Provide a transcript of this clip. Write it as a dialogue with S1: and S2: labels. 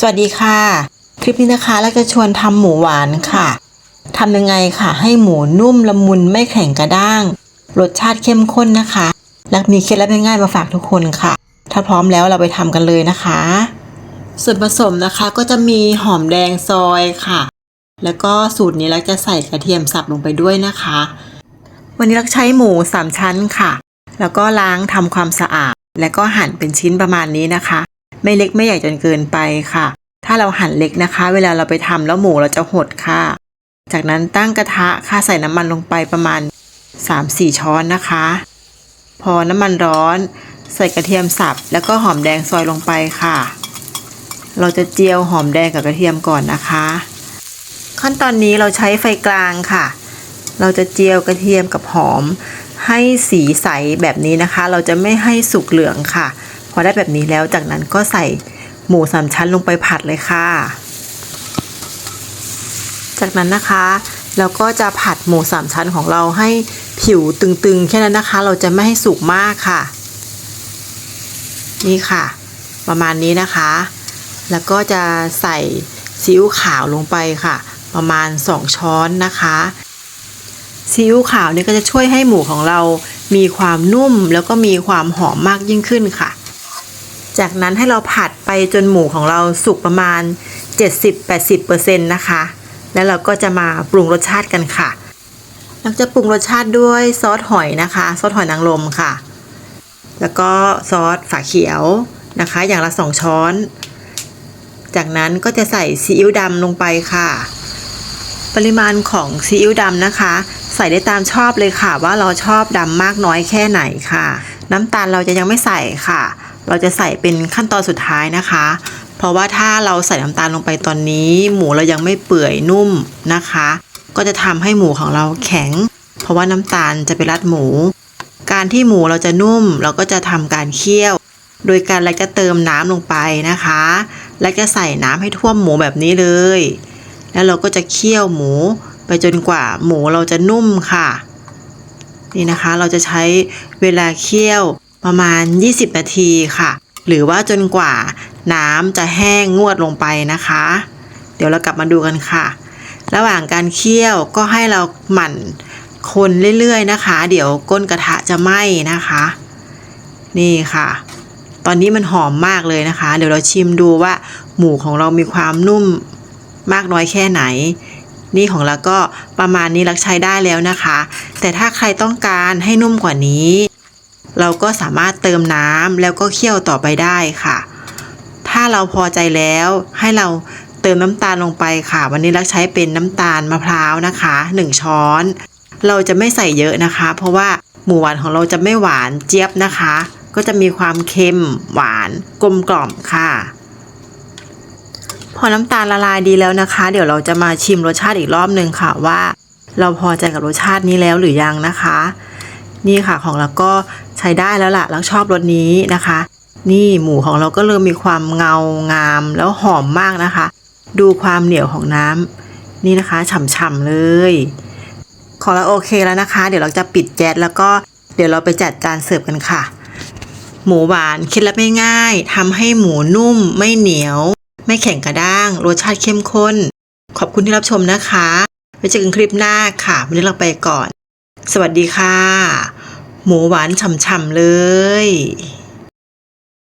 S1: สวัสดีค่ะ คลิปนี้นะคะเราจะชวนทำหมูหวานค่ะทำยังไงค่ะ ให้หมูนุ่มละมุนไม่แข็งกระด้าง รสชาติเข้มข้นนะคะและมีเคล็ดลับง่ายๆมาฝากทุกคนค่ะ ถ้าพร้อมแล้วเราไปทำกันเลยนะคะ ส่วนผสมนะคะก็จะมีหอมแดงซอยค่ะ แล้วก็สูตรนี้เราจะใส่กระเทียมสับลงไปด้วยนะคะ วันนี้เราใช้หมูสามชั้นค่ะ แล้วก็ล้างทำความสะอาด แล้วก็หั่นเป็นชิ้นประมาณนี้นะคะ ไม่เล็กไม่ใหญ่จนเกินไปค่ะ ถ้าเราหั่นเล็กนะคะ เวลาเราไปทำแล้วหมูเราจะหดค่ะ จากนั้นตั้งกระทะค่ะใส่น้ำมันลงไปประมาณ 3-4 ช้อนนะคะ พอน้ำมันร้อน ใส่กระเทียมสับแล้วก็หอมแดงซอยลงไปค่ะ เราจะเจียวหอมแดงกับกระเทียมก่อนนะคะ ขั้นตอนนี้เราใช้ไฟกลางค่ะ เราจะเจียวกระเทียมกับหอมให้สีใสแบบนี้นะคะ เราจะไม่ให้สุกเหลืองค่ะ พอได้แบบนี้แล้วจากนั้นก็ใส่หมูสามชั้นลงไปผัดเลยค่ะ จากนั้นนะคะเราก็จะผัดหมูสามชั้นของเราให้ผิวตึงๆ แค่นั้นนะคะ เราจะไม่ให้สุกมากค่ะ นี่ค่ะ ประมาณนี้นะคะ แล้วก็จะใส่ซีอิ๊วขาวลงไปค่ะ ประมาณ 2 ช้อนนะคะซีอิ๊วขาวนี่ก็จะช่วยให้หมูของเรามีความนุ่มแล้วก็มีความหอมมากยิ่งขึ้นค่ะ จากนั้นให้เราผัดไปจนหมูของเราสุกประมาณ 70-80%นะคะ แล้วเราก็จะมาปรุงรสชาติกันค่ะเราจะปรุงรสชาติด้วยซอสหอยนะคะ ซอสหอยนางรมค่ะ แล้วก็ซอสฝาเขียวนะคะ อย่างละสองช้อน จากนั้นก็จะใส่ซีอิ๊วดำลงไปค่ะ ปริมาณของซีอิ๊วดำนะคะ ใส่ได้ตามชอบเลยค่ะ ว่าเราชอบดำมากน้อยแค่ไหนค่ะ น้ำตาลเราจะยังไม่ใส่ค่ะ เราจะใส่เป็นขั้นตอนสุดท้ายนะคะ เพราะว่าถ้าเราใส่น้ำตาลลงไปตอนนี้ หมูเรายังไม่เปื่อยนุ่มนะคะ ก็จะทำให้หมูของเราแข็ง เพราะว่าน้ำตาลจะไปรัดหมู การที่หมูเราจะนุ่ม เราก็จะทำการเคี่ยว โดยการเราจะเติมน้ำลงไปนะคะ และจะใส่น้ำให้ท่วมหมูแบบนี้เลย แล้วเราก็จะเคี่ยวหมูไปจนกว่าหมูเราจะนุ่มค่ะ นี่นะคะเราจะใช้เวลาเคี่ยว ประมาณ 20 นาทีค่ะ หรือว่าจนกว่าน้ำจะแห้งงวดลงไปนะคะ เดี๋ยวเรากลับมาดูกันค่ะ ระหว่างการเคี่ยวก็ให้เราหมั่นคนเรื่อยๆนะคะ เดี๋ยวก้นกระทะจะไหม้นะคะ นี่ค่ะ ตอนนี้มันหอมมากเลยนะคะ เดี๋ยวเราชิมดูว่าหมูของเรามีความนุ่มมากน้อยแค่ไหน นี่ของเราก็ประมาณนี้รักใช้ได้แล้วนะคะ แต่ถ้าใครต้องการให้นุ่มกว่านี้ เราก็สามารถเติมน้ำแล้วก็เคี่ยวต่อไปได้ค่ะ ถ้าเราพอใจแล้วให้เราเติมน้ำตาลลงไปค่ะ วันนี้รักใช้เป็นน้ำตาลมะพร้าวนะคะ 1 ช้อน เราจะไม่ใส่เยอะนะคะ เพราะว่าหมูหวานของเราจะไม่หวานเจี๊ยบนะคะ ก็จะมีความเค็มหวานกลมกล่อมค่ะ พอน้ำตาลละลายดีแล้วนะคะ เดี๋ยวเราจะมาชิมรสชาติอีกรอบหนึ่งค่ะว่า เราพอใจกับรสชาตินี้แล้วหรือยังนะคะ นี่ค่ะของเราก็ใช้ได้แล้วล่ะเราชอบรสนี้นะคะ นี่หมูของเราก็เริ่มมีความเงางามแล้วหอมมากนะคะ ดูความเหนียวของน้ำนี่นะคะฉ่ำๆเลย ของเราโอเคแล้วนะคะ เดี๋ยวเราจะปิดแก๊สแล้วก็เดี๋ยวเราไปจัดจานเสิร์ฟกันค่ะ หมูหวานเคล็ดลับง่ายๆทำให้หมูนุ่มไม่เหนียว ไม่แข็งกระด้างรสชาติเข้มข้น ขอบคุณที่รับชมนะคะไว้เจอกันคลิปหน้าค่ะวันนี้เราไปก่อน สวัสดีค่ะ หมูหวานฉ่ำๆเลย